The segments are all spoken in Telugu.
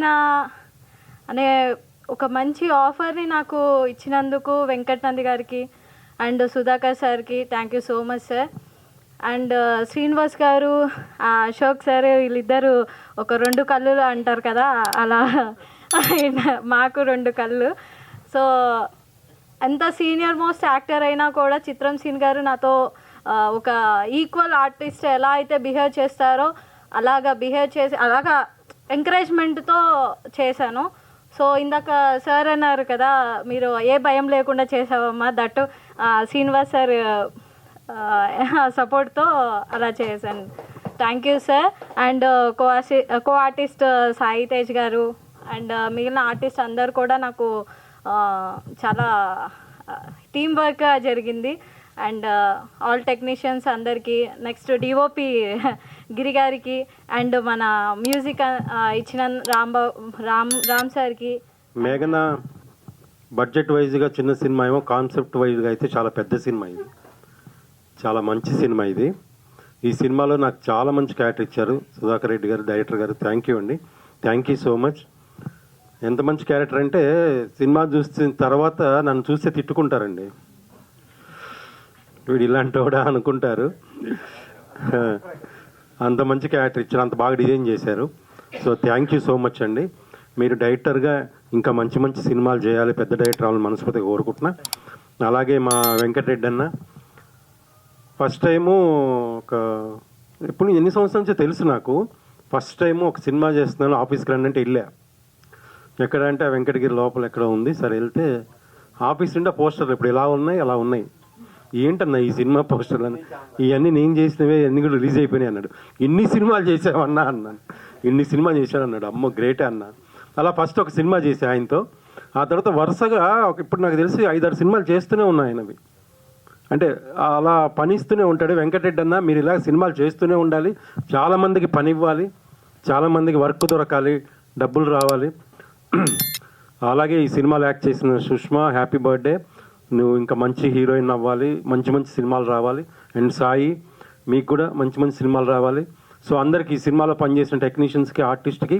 ఆయన అనే ఒక మంచి ఆఫర్ని నాకు ఇచ్చినందుకు వెంకట్ నంది గారికి అండ్ సుధాకర్ సార్కి thank you so much sir and uh, Srinivas garu Ashok sir వీళ్ళిద్దరు ఒక రెండు కళ్ళు అంటారు కదా అలా మాకు రెండు కళ్ళు. సో ఎంత సీనియర్ మోస్ట్ యాక్టర్ అయినా కూడా చిత్రం సీన్ గారు నాతో ఒక ఈక్వల్ ఆర్టిస్ట్ ఎలా అయితే బిహేవ్ చేస్తారో అలాగా బిహేవ్ చేసి అలాగా ఎంకరేజ్మెంట్తో చేశాను. సో ఇందాక సార్ అన్నారు కదా మీరు ఏ భయం లేకుండా చేసావమ్మా దట్టు శ్రీనివాస్ సార్ సపోర్ట్తో అలా చేశాను. Thank you sir and co co artist Sai Tej garu and మిగిలిన ఆర్టిస్ట్ అందరు కూడా నాకు చాలా టీం వర్క్ జరిగింది. అండ్ ఆల్ టెక్నీషియన్స్ అందరికీ నెక్స్ట్ డిఓపి గిరి గారికి అండ్ మన మ్యూజిక్ ఇచ్చిన రాంబాబు రామ్ రామ్ సార్కి. మేఘన బడ్జెట్ వైజ్గా చిన్న సినిమా ఏమో కాన్సెప్ట్ వైజ్గా అయితే చాలా పెద్ద సినిమా ఇది. చాలా మంచి సినిమా ఇది. ఈ సినిమాలో నాకు చాలా మంచి క్యారెక్టర్ ఇచ్చారు సుధాకర్ రెడ్డి గారు డైరెక్టర్ గారు. థ్యాంక్ యూ అండి. థ్యాంక్ యూ సో మచ్ ఎంత మంచి క్యారెక్టర్ అంటే సినిమా చూసిన తర్వాత నన్ను చూస్తే తిట్టుకుంటారండి. వీడు ఇలాంటోడా అనుకుంటారు. అంత మంచి క్యారెక్టర్ ఇచ్చారు అంత బాగా డిజైన్ చేశారు. So thank you so much అండి. మీరు డైరెక్టర్గా ఇంకా మంచి మంచి సినిమాలు చేయాలి పెద్ద డైరెక్టర్ అవ్వాలని మనస్ఫూర్తిగా కోరుకుంటున్నా. అలాగే మా వెంకటరెడ్డి అన్న ఫస్ట్ టైము ఒక ఎప్పుడు ఎన్ని సంవత్సరాల నుంచో తెలుసు నాకు. ఫస్ట్ టైము ఒక సినిమా చేస్తున్నాను ఆఫీస్కి రండి అంటే వెళ్ళా ఎక్కడ అంటే ఆ వెంకటగిరి లోపల ఎక్కడ ఉంది. సరే వెళ్తే ఆఫీస్ నుండి పోస్టర్లు ఇప్పుడు ఇలా ఉన్నాయి అలా ఉన్నాయి. ఏంటన్నా ఈ సినిమా పోస్టర్లు ఇవన్నీ నేను చేసినవే అన్ని కూడా రిలీజ్ అయిపోయినాయి అన్నాడు. ఇన్ని సినిమాలు చేసావన్నా అన్నాను ఇన్ని సినిమా చేశాడు అన్నాడు. అమ్మ గ్రేటే అన్న. అలా ఫస్ట్ ఒక సినిమా చేసే ఆయనతో. ఆ తర్వాత వరుసగా ఒక- ఇప్పుడు నాకు తెలిసి ఐదారు సినిమాలు చేస్తూనే ఉన్నాయి ఆయనవి. అంటే అలా పనిస్తూనే ఉంటాడు. వెంకటరెడ్డి అన్న మీరు ఇలా సినిమాలు చేస్తూనే ఉండాలి. చాలామందికి పని ఇవ్వాలి. చాలామందికి వర్క్ దొరకాలి. డబ్బులు రావాలి. అలాగే ఈ సినిమాలు యాక్ట్ చేసిన సుష్మా హ్యాపీ బర్త్డే. నువ్వు ఇంకా మంచి హీరోయిన్ అవ్వాలి మంచి మంచి సినిమాలు రావాలి. అండ్ సాయి మీకు కూడా మంచి మంచి సినిమాలు రావాలి. సో అందరికి ఈ సినిమాలో పనిచేసిన టెక్నీషియన్స్కి ఆర్టిస్ట్కి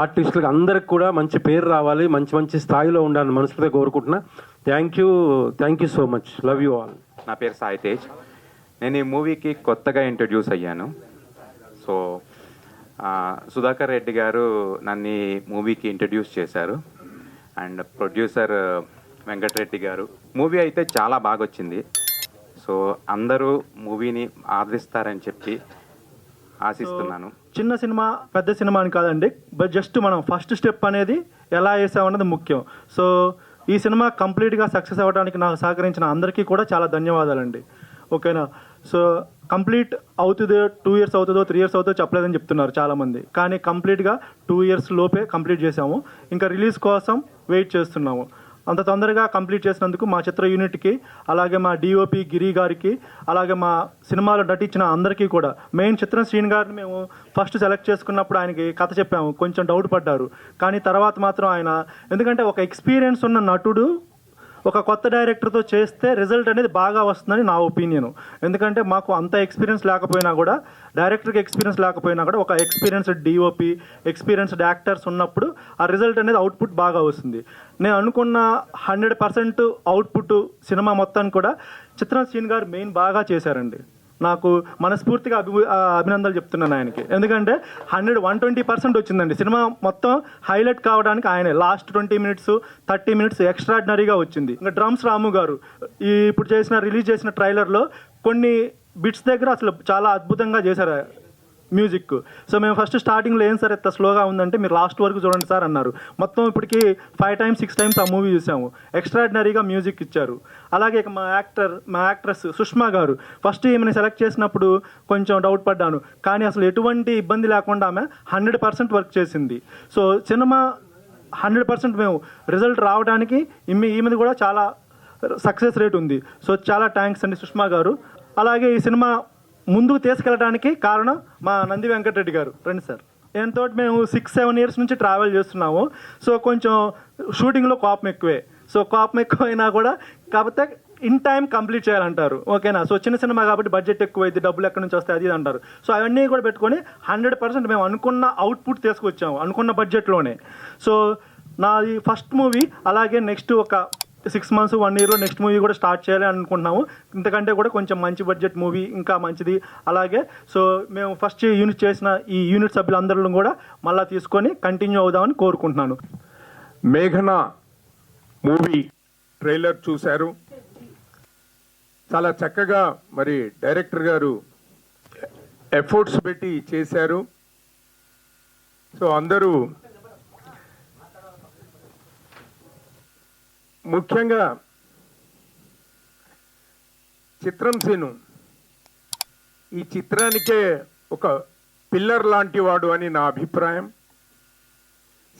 ఆర్టిస్టులకి అందరికి కూడా మంచి పేరు రావాలి మంచి మంచి స్థాయిలో ఉండాలని మనస్ఫూర్తిగా కోరుకుంటున్నా. Thank you thank you so much love you all నా పేరు సాయి తేజ్. నేను ఈ మూవీకి కొత్తగా ఇంట్రడ్యూస్ అయ్యాను. సో సుధాకర్ రెడ్డి గారు నన్ను ఈ మూవీకి ఇంట్రడ్యూస్ చేశారు. అండ్ ప్రొడ్యూసర్ వెంకటరెడ్డి గారు. మూవీ అయితే చాలా బాగా వచ్చింది సో అందరూ మూవీని ఆదరిస్తారని చెప్పి ఆశిస్తున్నాను. చిన్న సినిమా పెద్ద సినిమా అని కాదండి. బట్ జస్ట్ మనం ఫస్ట్ స్టెప్ అనేది ఎలా వేసామన్నది ముఖ్యం. సో ఈ సినిమా కంప్లీట్గా సక్సెస్ అవ్వడానికి నాకు సహకరించిన అందరికీ కూడా చాలా ధన్యవాదాలండి. ఓకేనా? సో కంప్లీట్ అవుతుందో టూ ఇయర్స్ అవుతుందో త్రీ ఇయర్స్ అవుతుందో చెప్పలేదని చెప్తున్నారు చాలామంది. కానీ కంప్లీట్గా టూ ఇయర్స్ లోపే కంప్లీట్ చేసాము ఇంకా రిలీజ్ కోసం వెయిట్ చేస్తున్నాము. అంత తొందరగా కంప్లీట్ చేసినందుకు మా చిత్ర యూనిట్కి అలాగే మా డిఓపి గిరి గారికి అలాగే మా సినిమాలో నటించిన అందరికీ కూడా. మెయిన్ చిత్రం శ్రీని గారిని మేము ఫస్ట్ సెలెక్ట్ చేసుకున్నప్పుడు ఆయనకి కథ చెప్పాము. కొంచెం డౌట్ పడ్డారు. కానీ తర్వాత మాత్రం ఆయన ఎందుకంటే ఒక ఎక్స్పీరియన్స్ ఉన్న నటుడు ఒక కొత్త డైరెక్టర్తో చేస్తే రిజల్ట్ అనేది బాగా వస్తుందని నా ఒపీనియన్. ఎందుకంటే మాకు అంత ఎక్స్పీరియన్స్ లేకపోయినా కూడా డైరెక్టర్కి ఎక్స్పీరియన్స్ లేకపోయినా కూడా ఒక ఎక్స్పీరియన్స్డ్ డిఓపి ఎక్స్పీరియన్స్డ్ యాక్టర్స్ ఉన్నప్పుడు ఆ రిజల్ట్ అనేది అవుట్పుట్ బాగా వస్తుంది. నేను అనుకున్న హండ్రెడ్ పర్సెంట్ అవుట్పుట్ సినిమా మొత్తాన్ని కూడా చిత్రం సీన్ గారు మెయిన్ బాగా చేశారండి. నాకు మనస్ఫూర్తిగా అభి అభినందనలు చెప్తున్నాను ఆయనకి. ఎందుకంటే హండ్రెడ్ వన్ ట్వంటీ పర్సెంట్ వచ్చిందండి. సినిమా మొత్తం హైలైట్ కావడానికి ఆయనే. Last twenty minutes thirty minutes ఎక్స్ట్రాడినరీగా వచ్చింది. ఇంకా డ్రమ్స్ రాము గారు ఈ ఇప్పుడు చేసిన రిలీజ్ చేసిన ట్రైలర్లో కొన్ని బిట్స్ దగ్గర అసలు చాలా అద్భుతంగా చేశారు. మ్యూజిక్. సో మేము ఫస్ట్ స్టార్టింగ్లో ఏం సార్ ఎంత స్లోగా ఉందంటే మీరు లాస్ట్ వరకు చూడండి సార్ అన్నారు. మొత్తం ఇప్పటికి ఫైవ్ టైమ్స్ సిక్స్ టైమ్స్ ఆ మూవీ చూసాము. ఎక్స్ట్రాడినరీగా మ్యూజిక్ ఇచ్చారు. అలాగే ఇక మా యాక్టర్ మా యాక్ట్రెస్ సుష్మా గారు. ఫస్ట్ ఈమెను సెలెక్ట్ చేసినప్పుడు కొంచెం డౌట్ పడ్డాను. కానీ అసలు ఎటువంటి ఇబ్బంది లేకుండా ఆమె హండ్రెడ్ పర్సెంట్ వర్క్ చేసింది. సో సినిమా హండ్రెడ్ పర్సెంట్ మేము రిజల్ట్ రావడానికి ఈమె ఈమెది కూడా చాలా సక్సెస్ రేట్ ఉంది. సో చాలా థ్యాంక్స్ అండి సుష్మా గారు. అలాగే ఈ సినిమా ముందుకు తీసుకెళ్ళడానికి కారణం మా నంది వెంకటరెడ్డి గారు. రండి సార్. ఎంతో మేము సిక్స్ సెవెన్ ఇయర్స్ నుంచి ట్రావెల్ చేస్తున్నాము. సో కొంచెం షూటింగ్లో కోపం ఎక్కువే. సో కోపం ఎక్కువైనా కూడా కాకపోతే ఇన్ టైం కంప్లీట్ చేయాలంటారు. ఓకేనా? సో చిన్న సినిమా కాబట్టి బడ్జెట్ ఎక్కువ అయితే డబ్బులు ఎక్కడి నుంచి వస్తాయి అది ఇది అంటారు. సో అవన్నీ కూడా పెట్టుకొని హండ్రెడ్ పర్సెంట్ మేము అనుకున్న అవుట్పుట్ తీసుకొచ్చాము అనుకున్న బడ్జెట్లోనే సో నాది ఫస్ట్ మూవీ అలాగే నెక్స్ట్ ఒక సిక్స్ మంత్స్ వన్ ఇయర్లో నెక్స్ట్ మూవీ కూడా స్టార్ట్ చేయాలి అనుకుంటున్నాము. ఇంతకంటే కూడా కొంచెం మంచి బడ్జెట్ మూవీ ఇంకా మంచిది. అలాగే సో మేము ఫస్ట్ యూనిట్ చేసిన ఈ యూనిట్ సభ్యులందరిలో కూడా మళ్ళీ తీసుకొని కంటిన్యూ అవుదామని కోరుకుంటున్నాను. మేఘన మూవీ ట్రైలర్ చూశారు. చాలా చక్కగా మరి డైరెక్టర్ గారు ఎఫర్ట్స్ పెట్టి చేశారు. సో అందరూ ముఖ్యంగా చిత్రం సీను ఈ చిత్రానికే ఒక పిల్లర్ లాంటి వాడు అని నా అభిప్రాయం.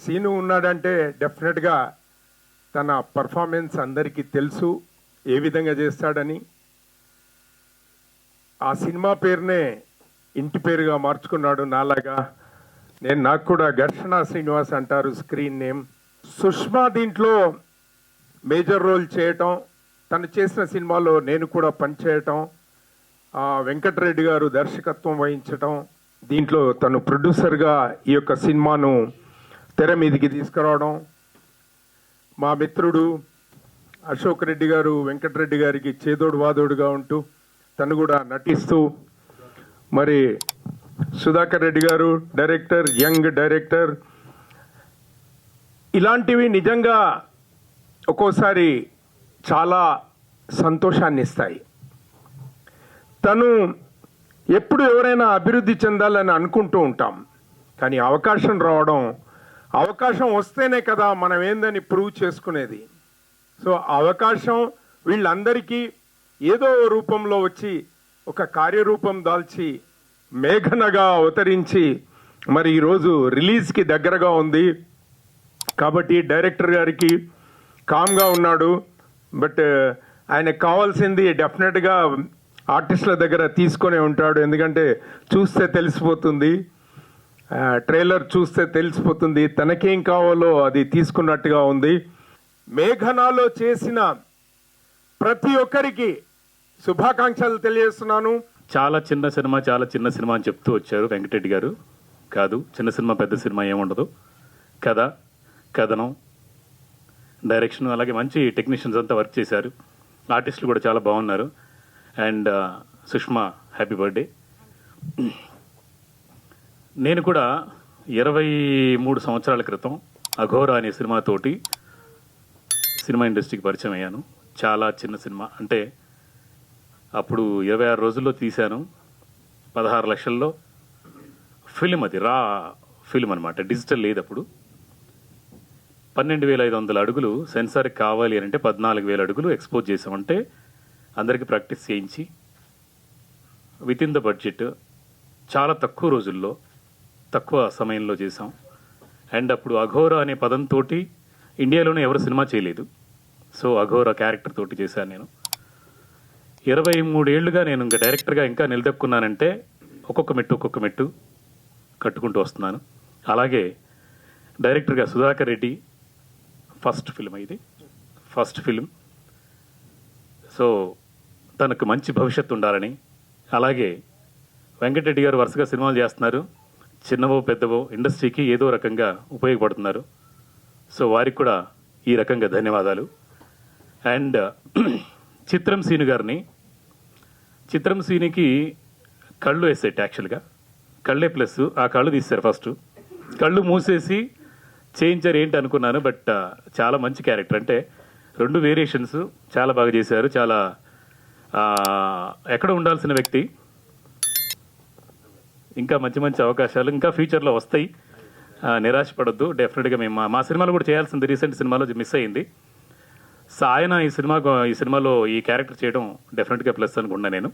సీను ఉన్నాడంటే డెఫినెట్గా తన పర్ఫార్మెన్స్ అందరికీ తెలుసు ఏ విధంగా చేస్తాడని. ఆ సినిమా పేరునే ఇంటి పేరుగా మార్చుకున్నాడు నాలాగా. నేను నాకు కూడా ఘర్షణ శ్రీనివాస్ అంటారు స్క్రీన్ నేమ్. సుష్మా దీంట్లో మేజర్ రోల్ చేయటం తను చేసిన సినిమాలో నేను కూడా పనిచేయటం ఆ, వెంకటరెడ్డి గారు దర్శకత్వం వహించటం దీంట్లో తను ప్రొడ్యూసర్గా ఈ యొక్క సినిమాను తెర మీదికి తీసుకురావడం మా మిత్రుడు అశోక్ రెడ్డి గారు వెంకటరెడ్డి గారికి చేదోడు వాదోడుగా ఉంటూ తను కూడా నటిస్తూ మరి Sudhakar Reddy garu director young director ఇలాంటివి నిజంగా ఒక్కోసారి చాలా సంతోషాన్ని ఇస్తాయి తను ఎప్పుడు ఎవరైనా అభివృద్ధి చెందాలని అనుకుంటూ ఉంటాం. కానీ అవకాశం రావడం అవకాశం వస్తేనే కదా మనం ఏందని ప్రూవ్ చేసుకునేది. సో ఆ అవకాశం వీళ్ళందరికీ ఏదో రూపంలో వచ్చి ఒక కార్యరూపం దాల్చి మేఘనగా అవతరించి మరి ఈరోజు రిలీజ్కి దగ్గరగా ఉంది. కాబట్టి డైరెక్టర్ గారికి కామ్గా ఉన్నాడు. బట్ uh, ఆయనకు కావాల్సింది డెఫినెట్గా ఆర్టిస్టుల దగ్గర తీసుకునే ఉంటాడు. ఎందుకంటే చూస్తే తెలిసిపోతుంది. ట్రైలర్ చూస్తే తెలిసిపోతుంది. తనకేం కావాలో అది తీసుకున్నట్టుగా ఉంది. మేఘనాలో చేసిన ప్రతి ఒక్కరికి శుభాకాంక్షలు తెలియజేస్తున్నాను. చాలా చిన్న సినిమా చాలా చిన్న సినిమా అని చెప్తూ వచ్చారు వెంకటరెడ్డి గారు. కాదు చిన్న సినిమా పెద్ద సినిమా ఏముండదు. కథ కథనం డైరెక్షన్ అలాగే మంచి టెక్నీషియన్స్ అంతా వర్క్ చేశారు. ఆర్టిస్టులు కూడా చాలా బాగున్నారు. And Sushma happy birthday. నేను కూడా ఇరవై మూడు సంవత్సరాల క్రితం అఘోరా అనే సినిమాతోటి సినిమా ఇండస్ట్రీకి పరిచయం అయ్యాను. చాలా చిన్న సినిమా. అంటే అప్పుడు ఇరవై ఆరు రోజుల్లో తీశాను. పదహారు లక్షల్లో ఫిలిం అది రా ఫిలిం అనమాట డిజిటల్ లేదు అప్పుడు. పన్నెండు వేల ఐదు వందల అడుగులు సెన్సార్కి కావాలి అని అంటే పద్నాలుగు వేల అడుగులు ఎక్స్పోజ్ చేసామంటే అందరికీ ప్రాక్టీస్ చేయించి విత్ ఇన్ ద బడ్జెట్ చాలా తక్కువ రోజుల్లో తక్కువ సమయంలో చేసాం అండ్ అప్పుడు అఘోరా అనే పదంతో ఇండియాలోనే ఎవరు సినిమా చేయలేదు. సో అఘోరా క్యారెక్టర్ తోటి చేశాను నేను. ఇరవై మూడేళ్ళుగా నేను ఇంకా డైరెక్టర్గా ఇంకా నిలదొక్కున్నానంటే ఒక్కొక్క మెట్టు ఒక్కొక్క మెట్టు కట్టుకుంటూ వస్తున్నాను. అలాగే డైరెక్టర్గా సుధాకర్ రెడ్డి ఫస్ట్ ఫిల్మ్ ఇది. First film. సో తనకు మంచి భవిష్యత్తు ఉండాలని. అలాగే వెంకటరెడ్డి గారు వరుసగా సినిమాలు చేస్తున్నారు. చిన్నవో పెద్దవో ఇండస్ట్రీకి ఏదో రకంగా ఉపయోగపడుతున్నారు. సో వారికి కూడా ఈ రకంగా ధన్యవాదాలు. అండ్ చిత్రం సీను గారిని. చిత్రం సీనికి కళ్ళు వేసేట యాక్చువల్గా కళ్ళే ప్లస్ ఆ కళ్ళు తీస్తారు ఫస్ట్. కళ్ళు మూసేసి చేయించారు ఏంటి అనుకున్నాను బట్ చాలా మంచి క్యారెక్టర్. అంటే రెండు వేరియేషన్స్ చాలా బాగా చేశారు చాలా ఎక్కడ ఉండాల్సిన వ్యక్తి. ఇంకా మంచి మంచి అవకాశాలు ఇంకా ఫ్యూచర్లో వస్తాయి. నిరాశపడద్దు డెఫినెట్గా మేము మా- సినిమాలు కూడా చేయాల్సింది రీసెంట్ సినిమాలో మిస్ అయింది. సాయన ఈ సినిమా ఈ సినిమాలో ఈ క్యారెక్టర్ చేయడం డెఫినెట్గా ప్లస్ అనుకున్నా నేను.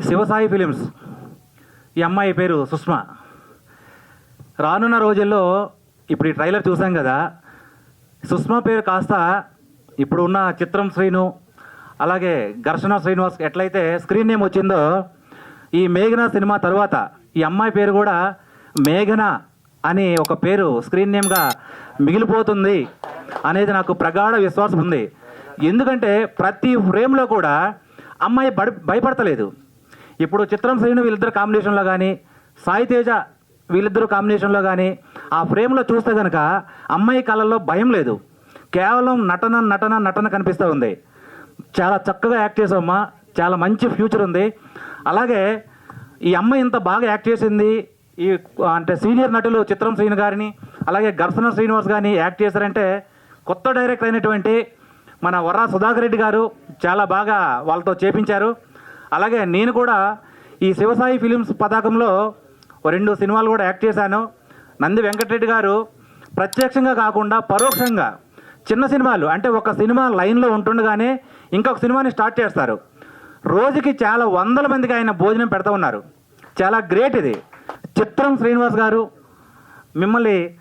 శివసాయి ఫిలిమ్స్. ఈ అమ్మాయి పేరు సుష్మా. రానున్న రోజుల్లో ఇప్పుడు ఈ ట్రైలర్ చూసాం కదా. సుష్మా పేరు కాస్త ఇప్పుడు ఉన్న చిత్రం శ్రీను అలాగే ఘర్షణ శ్రీనివాస్ ఎట్లయితే స్క్రీన్ నేమ్ వచ్చిందో ఈ మేఘన సినిమా తర్వాత ఈ అమ్మాయి పేరు కూడా మేఘన అని ఒక పేరు స్క్రీన్ నేమ్గా మిగిలిపోతుంది అనేది నాకు ప్రగాఢ విశ్వాసం ఉంది. ఎందుకంటే ప్రతి ఫ్రేమ్లో కూడా అమ్మాయి బడి భయపడతలేదు. ఇప్పుడు చిత్రం శ్రీను వీళ్ళిద్దరు కాంబినేషన్లో కానీ సాయి తేజ వీళ్ళిద్దరు కాంబినేషన్లో కానీ ఆ ఫ్రేమ్లో చూస్తే కనుక అమ్మాయి కళ్ళల్లో భయం లేదు. కేవలం నటన నటన నటన కనిపిస్తూ ఉంది. చాలా చక్కగా యాక్ట్ చేసామ్మా చాలా మంచి ఫ్యూచర్ ఉంది. అలాగే ఈ అమ్మాయి ఇంత బాగా యాక్ట్ చేసింది. ఈ అంటే సీనియర్ నటులు చిత్రం శ్రీను గారిని అలాగే గర్సన శ్రీనివాస్ గారిని యాక్ట్ చేశారంటే కొత్త డైరెక్టర్ అయినటువంటి మన వర్రా సుధాకర్ రెడ్డి గారు చాలా బాగా వాళ్ళతో చేపించారు. అలాగే నేను కూడా ఈ శివసాయి ఫిలిమ్స్ పతాకంలో ఓ రెండు సినిమాలు కూడా యాక్ట్ చేశాను. నంది వెంకటరెడ్డి గారు ప్రత్యక్షంగా కాకుండా పరోక్షంగా చిన్న సినిమాలు అంటే ఒక సినిమా లైన్లో ఉంటుండగానే ఇంకొక సినిమాని స్టార్ట్ చేస్తారు. రోజుకి చాలా వందల మందికి ఆయన భోజనం పెడతా ఉన్నారు. చాలా గ్రేట్ ఇది. చిత్రం శ్రీనివాస్ గారు మిమ్మల్ని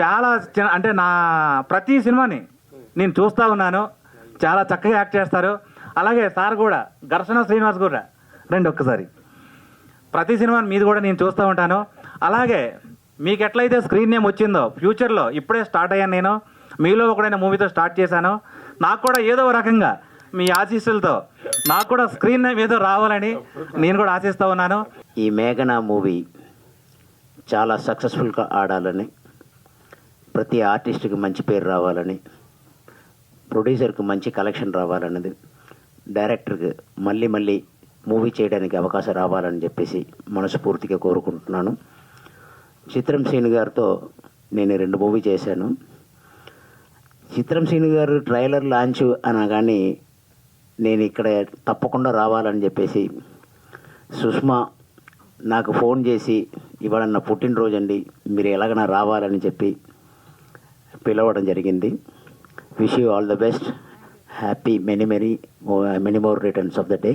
చాలా చిన్న అంటే నా ప్రతి సినిమాని నేను చూస్తూ ఉన్నాను. చాలా చక్కగా యాక్ట్ చేస్తారు. అలాగే సార్ కూడా ఘర్షణ శ్రీనివాస్ కూడా రండి ఒక్కసారి. ప్రతి సినిమాని మీది కూడా నేను చూస్తూ ఉంటాను. అలాగే మీకు ఎట్లయితే స్క్రీన్ నేమ్ వచ్చిందో ఫ్యూచర్లో ఇప్పుడే స్టార్ట్ అయ్యాను నేను. మీలో ఒకడైన మూవీతో స్టార్ట్ చేశాను. నాకు కూడా ఏదో రకంగా మీ ఆశీస్సులతో నాకు కూడా స్క్రీన్ నేమ్ ఏదో రావాలని నేను కూడా ఆశిస్తూ ఉన్నాను. ఈ మేఘనా మూవీ చాలా సక్సెస్ఫుల్గా ఆడాలని ప్రతి ఆర్టిస్ట్కి మంచి పేరు రావాలని ప్రొడ్యూసర్కి మంచి కలెక్షన్ రావాలన్నది డైరెక్టర్కి మళ్ళీ మళ్ళీ మూవీ చేయడానికి అవకాశం రావాలని చెప్పేసి మనస్ఫూర్తిగా కోరుకుంటున్నాను. చిత్రం సీని గారితో నేను రెండు మూవీ చేశాను. చిత్రం సీని గారు ట్రైలర్ లాంచ్ అనగానే నేను ఇక్కడ తప్పకుండా రావాలని చెప్పేసి సుష్మా నాకు ఫోన్ చేసి ఇవాళ నా పుట్టినరోజు అండి మీరు ఎలాగైనా రావాలని చెప్పి పిలవడం జరిగింది. Wish you all the best happy many many many more returns of the day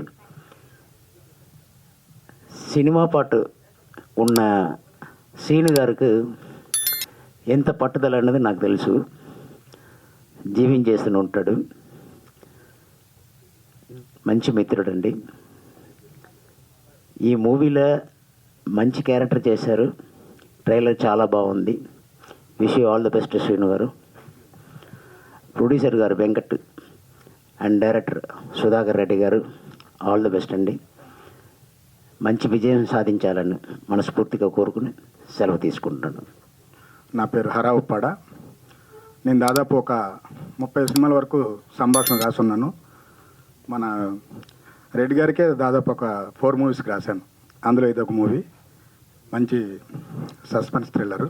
cinema పాటు ఉన్న సీను గారికి ఎంత పట్టుదల అన్నది నాకు తెలుసు. జీవించేస్తూనే ఉంటాడు. మంచి మిత్రుడండి. ఈ మూవీలో మంచి క్యారెక్టర్ చేశారు. ట్రైలర్ చాలా బాగుంది. Wish you all the best Srinu గారు. ప్రొడ్యూసర్ గారు వెంకట్ అండ్ డైరెక్టర్ సుధాకర్ రెడ్డి గారు ఆల్ ద బెస్ట్ అండి. మంచి విజయం సాధించాలని మనస్ఫూర్తిగా కోరుకుని సెలవు తీసుకుంటున్నాను. నా పేరు హరా ఉప్పాడ నేను దాదాపు ఒక ముప్పై సినిమాల వరకు సంభాషణ రాసున్నాను. మన రెడ్డి గారికే దాదాపు ఒక ఫోర్ మూవీస్కి రాశాను. అందులో ఇది ఒక మూవీ. మంచి సస్పెన్స్ థ్రిల్లర్.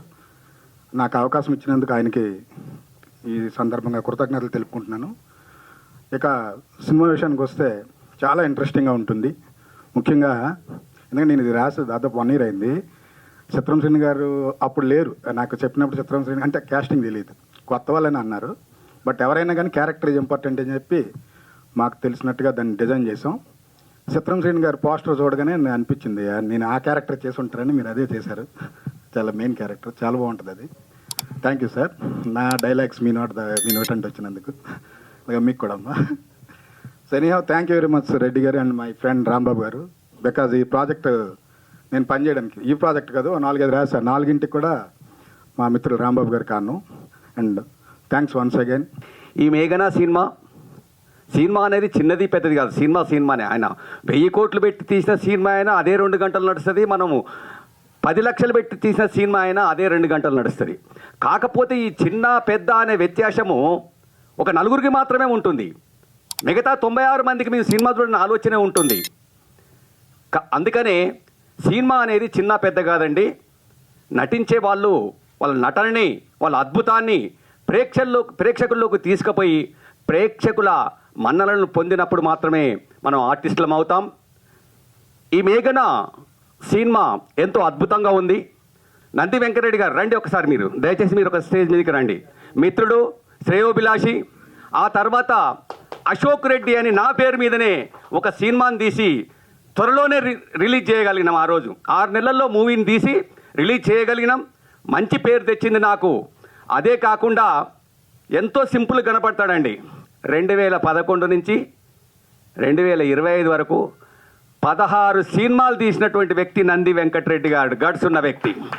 నాకు అవకాశం ఇచ్చినందుకు ఆయనకి ఈ సందర్భంగా కృతజ్ఞతలు తెలుపుకుంటున్నాను. ఇక సినిమా విషయానికి వస్తే చాలా ఇంట్రెస్టింగ్గా ఉంటుంది. ముఖ్యంగా ఎందుకంటే నేను ఇది రాసి దాదాపు వన్ ఇయర్ అయింది. చిత్రంశ్రీని గారు అప్పుడు లేరు. నాకు చెప్పినప్పుడు చిత్రంశ్రీని అంటే క్యాస్టింగ్ తెలియదు కొత్త వాళ్ళని అన్నారు. బట్ ఎవరైనా కానీ క్యారెక్టర్ ఇంపార్టెంట్ అని చెప్పి మాకు తెలిసినట్టుగా దాన్ని డిజైన్ చేసాం చిత్రంశ్రీని గారు పోస్టర్ చూడగానే నేను అనిపించింది నేను ఆ క్యారెక్టర్ చేసి ఉంటారని మీరు అదే చేశారు. చాలా మెయిన్ క్యారెక్టర్ చాలా బాగుంటుంది అది. థ్యాంక్ యూ సార్ నా డైలాగ్స్ మీ నోట్ మీ నోట్ అంటే వచ్చినందుకు. మీకు కూడా అమ్మా. So anyhow thank you very much Reddy గారు అండ్ మై ఫ్రెండ్ రాంబాబు గారు. బికాజ్ ఈ ప్రాజెక్ట్ నేను పనిచేయడానికి ఈ ప్రాజెక్ట్ కాదు నాలుగైదు రాశాను నాలుగింటికి కూడా మా మిత్రులు రాంబాబు గారు కాను అండ్ థ్యాంక్స్ వన్స్ అగైన్. ఈ మేఘనా సినిమా సినిమా అనేది చిన్నది పెద్దది కాదు. సినిమా సినిమానే. ఆయన వెయ్యి కోట్లు పెట్టి తీసిన సినిమా అయినా అదే రెండు గంటలు నడుస్తుంది. మనము పది లక్షలు పెట్టి తీసిన సినిమా అయినా అదే రెండు గంటలు నడుస్తుంది. కాకపోతే ఈ చిన్న పెద్ద అనే వ్యత్యాసము ఒక నలుగురికి మాత్రమే ఉంటుంది. మిగతా తొంభై ఆరు మందికి మేము సినిమా చూడని ఆలోచనే ఉంటుంది. అందుకనే సినిమా అనేది చిన్న పెద్ద కాదండి. నటించే వాళ్ళు వాళ్ళ నటనని వాళ్ళ అద్భుతాన్ని ప్రేక్షల్లో ప్రేక్షకుల్లోకి తీసుకుపోయి ప్రేక్షకుల మన్నలను పొందినప్పుడు మాత్రమే మనం ఆర్టిస్టులం అవుతాం. ఈ మేఘన సినిమా ఎంతో అద్భుతంగా ఉంది. నంది వెంకరెడ్డి గారు రండి ఒకసారి మీరు. దయచేసి మీరు ఒక స్టేజ్ మీదకి రండి. మిత్రుడు శ్రేయోభిలాషి ఆ తర్వాత అశోక్ రెడ్డి అని నా పేరు మీదనే ఒక సినిమాని తీసి త్వరలోనే రి రిలీజ్ చేయగలిగినాం ఆ రోజు. ఆరు నెలల్లో మూవీని తీసి రిలీజ్ చేయగలిగినాం. మంచి పేరు తెచ్చింది నాకు. అదే కాకుండా ఎంతో సింపుల్ కనపడతాడండి. రెండు వేల పదకొండు నుంచి రెండు వేల ఇరవై ఐదు వరకు పదహారు సినిమాలు తీసినటువంటి వ్యక్తి నంది వెంకటరెడ్డి గారు గడ్స్ ఉన్న వ్యక్తి.